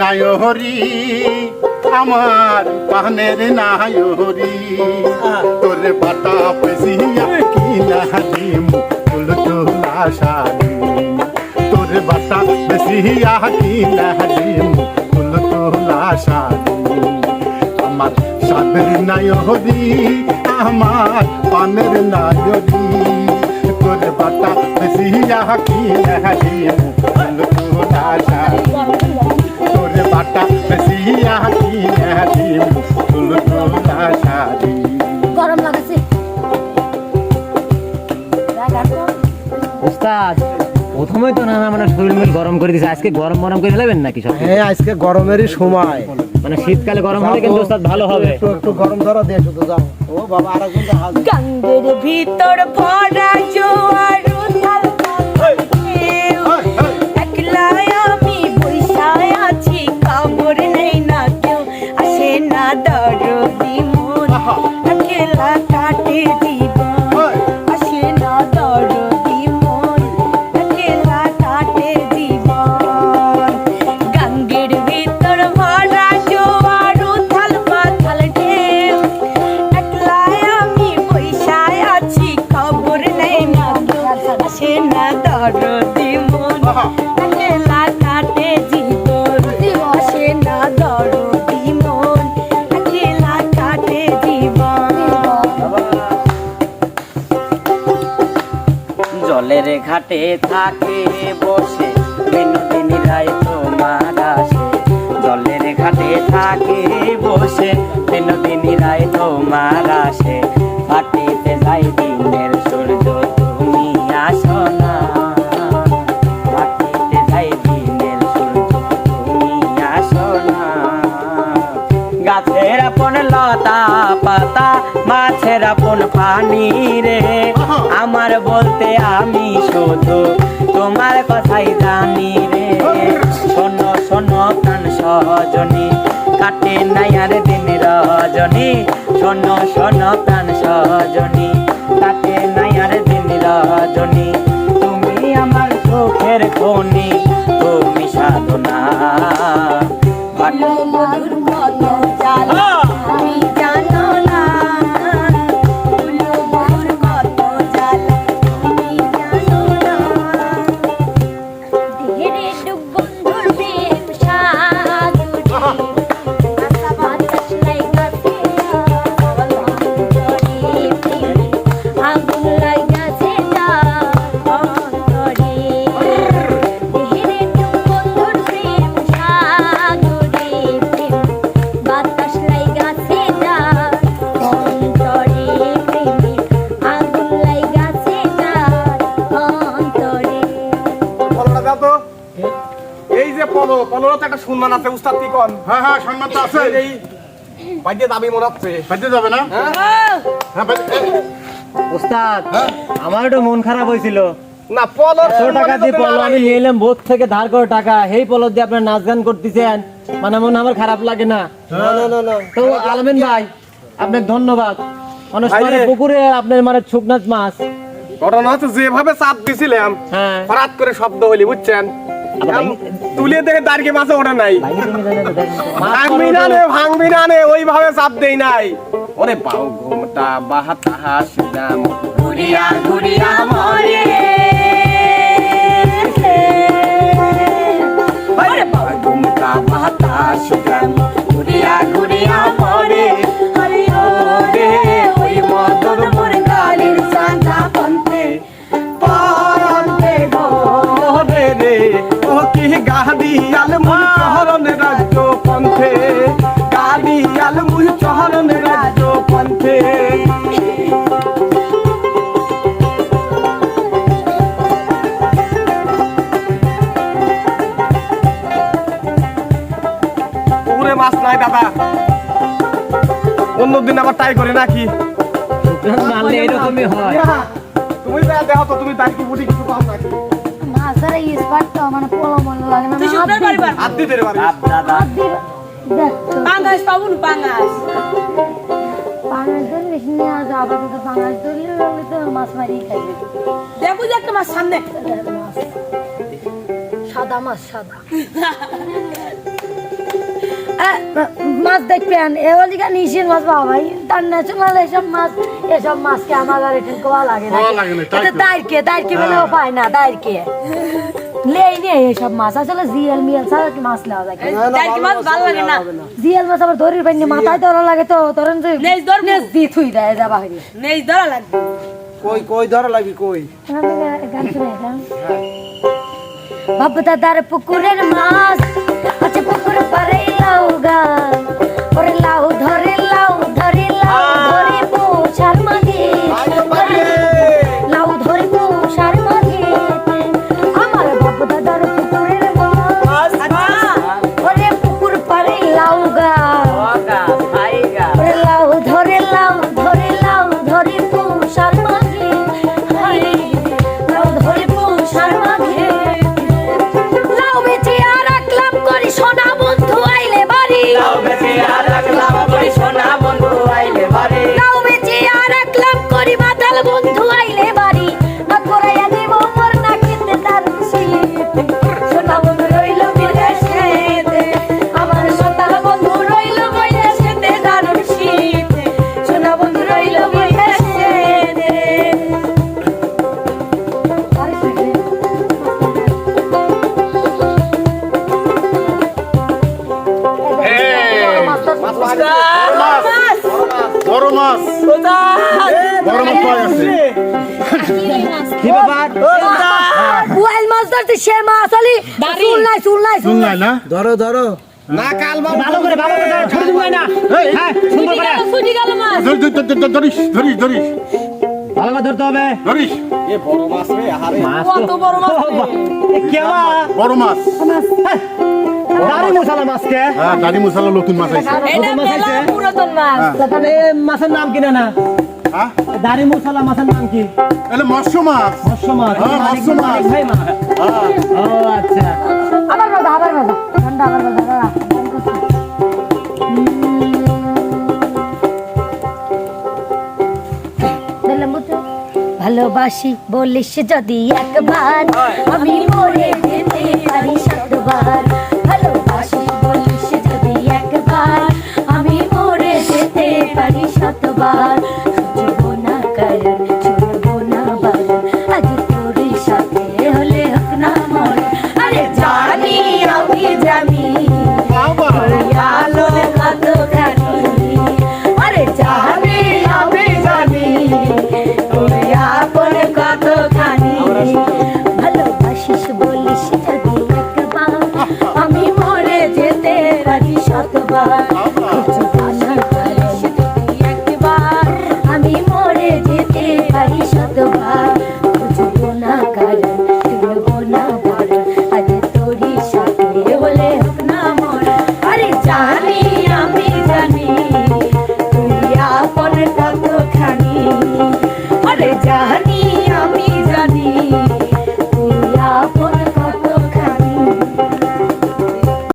নায়রি আমার পানের নায়রি তোর বাটা পেশিয়া কি না দিম তুল শাড়ি। তোর বাটা পেশিয়া কি না দিম তুল শাড়ি। আমার সাদের নায়রি আমার পানের নায়রি তোর বাটা পেশিয়া কি না দিম তুল শাড়ি। বাটা বেশিয়া দিম তুল তোলা শাড়ি। গরম লাগছে। ওস্তাদ প্রথমে তো না মানে শরীর মিল গরম করে দিছে। আজকে গরম গরম করে ফেলাবেন নাকি সব হ্যাঁ আজকে গরমেরই সময়। মানে শীতকালে গরম হলে কিন্তু ওস্তাদ ভালো হবে। একটু একটু গরম ধরো দিয়ে শুধু যাও। ও বাবা আর একজন হাজির গঙ্গের ভিতর ভরা জোয়ার মন জলের ঘাটে থাকে বসে, বিনোদিনী রায় তোমার আসে। জলের ঘাটে থাকে বসে, বিনোদিনী রায় তোমার আসে। মাটিতে আমার বলতে আমি শুধু তোমার কথাই জানি রে। শোনো শোনো, প্রাণ সজনী কাটে নাই আর দিন রজনী। শোনো শোনো, প্রাণ সজনী কাটে দাও তো। এই যে পলো পলোর তো একটা সম্মান আছে উস্তাদ কি কন? হ্যাঁ হ্যাঁ সম্মান তো আছে। এই বাইরে দাবি মনে হচ্ছে যাবে না? হ্যাঁ? বাজে- এ, ওস্তাদ আমার একটু মন খারাপ হয়েছিল। না পলোর একশো টাকা দিয়ে পলো আমি নিয়ে এলাম বোধ থেকে ধার করে টাকা। দিয়ে আপনার নাচ গান করতেছেন মানে মন আমার খারাপ লাগে না। না না না না। তো আলমিন ভাই আপনাকে ধন্যবাদ। অনেক। পুকুরে আপনার মানে শুকনাথ মাছ। ঘটনা হচ্ছে যেভাবে চাপ দিছিলাম হ্যাঁ। হঠাৎ করে শব্দ হলি বুঝছেন? তুলে দেখে দাঁড়িয়ে মাছে ওঠে নাই। ভাঙবি না নে ভাঙবি না নে ওইভাবে চাপ দেই নাই। ওরে পাও ঘুমটা বাহাতা হাসিলাম ঘুরিয়া ঘুরিয়া মরে। পুকুরে মাছ নাই দাদা। অন্যদিন আবার তাই করে নাকি? মারলে এরকমই হয়। তুমি যা দেখো তো তুমি তাই কি বুঝি কিছু পাও নাকি? মাছ ধরা তো মানে পোলো মনে লাগে না তুই শুনতে পারবার হাত দিতে পারবি বাপ দাদা। দেখ তো। পাঙ্গাস পাবুন পাঙ্গাস পাঙাশ ধরলে নিয়ে আজ আপাতত পাঙাশ ধরলে ওগুলো তো মাছ মারিয়ে খাইবে দেখো যে একটা মাছ সামনে। সাদা মাছ সাদা। মাছ দেখবেন? এওলিকা নিশির মাছ পাওয়া ভাই। ইন্টারন্যাশনাল এসব মাছ এসব মাছকে আমার আর এখানে কোয়া লাগে না। এটা তো। দাইরকে দাইরকে পায় না দাইরকে। লেই নিয়ে এসব মাছ। আসলে জিএল মিএল ছাড়া কি মাছ যায়? ভালো লাগে না। জিএল মাছ আবার ধরির পাইনি মাথায় ধরা লাগে তো ধরেন যে নেজ ধরবো। নেজ দিয়ে থুই দেয় যা বাহিরে। নেই ধরা লাগবে। কই কই ধরা লাগবি কই? গান শুনে এটা দাদার পুকুরের মাছ আছে পুকুর পারে লাউ ওরে লাউ ধরে বন্ধু আইলে কি ব্যাপার বুয়াইল মাছ ধরতে সে মাছ আলি। চুল নাই চুল নাই চুল শুনলাই না? ধরো ধরো। না কাল ভালো করে ভালো করে ছোট দিন না। হ্যাঁ সুন্দর করে। ছুটি গেল মাছ। ধরি- ধরি- ধরি- ধরি- ধরিস ধরিস ধরিস। ভালো করে ধরতে হবে। ধরিস। এ বড় মাছ রে আহারে। মাছ কত বড় মাছ রে। কেমা বড় মাছ। দাঁড়ি মশালা মাছকে। হ্যাঁ দাড়ি মশলা নতুন মাছ আইছে। এটা মেলা পুরাতন মাছ। তাহলে মাছের নাম কি না না দাড়ি মশালা মাছের নাম কি? এলে মৎস্য মাছ। মৎস্য মাছ। হ্যাঁ, মৎস্য মাছ। ভাই মাছ হ্যাঁ। ও আচ্ছা। আবার বাজা আবার বাজা। ঠান্ডা আবার বাজা? ভালোবাসি বলিস যদি একবার আমি মরে আমি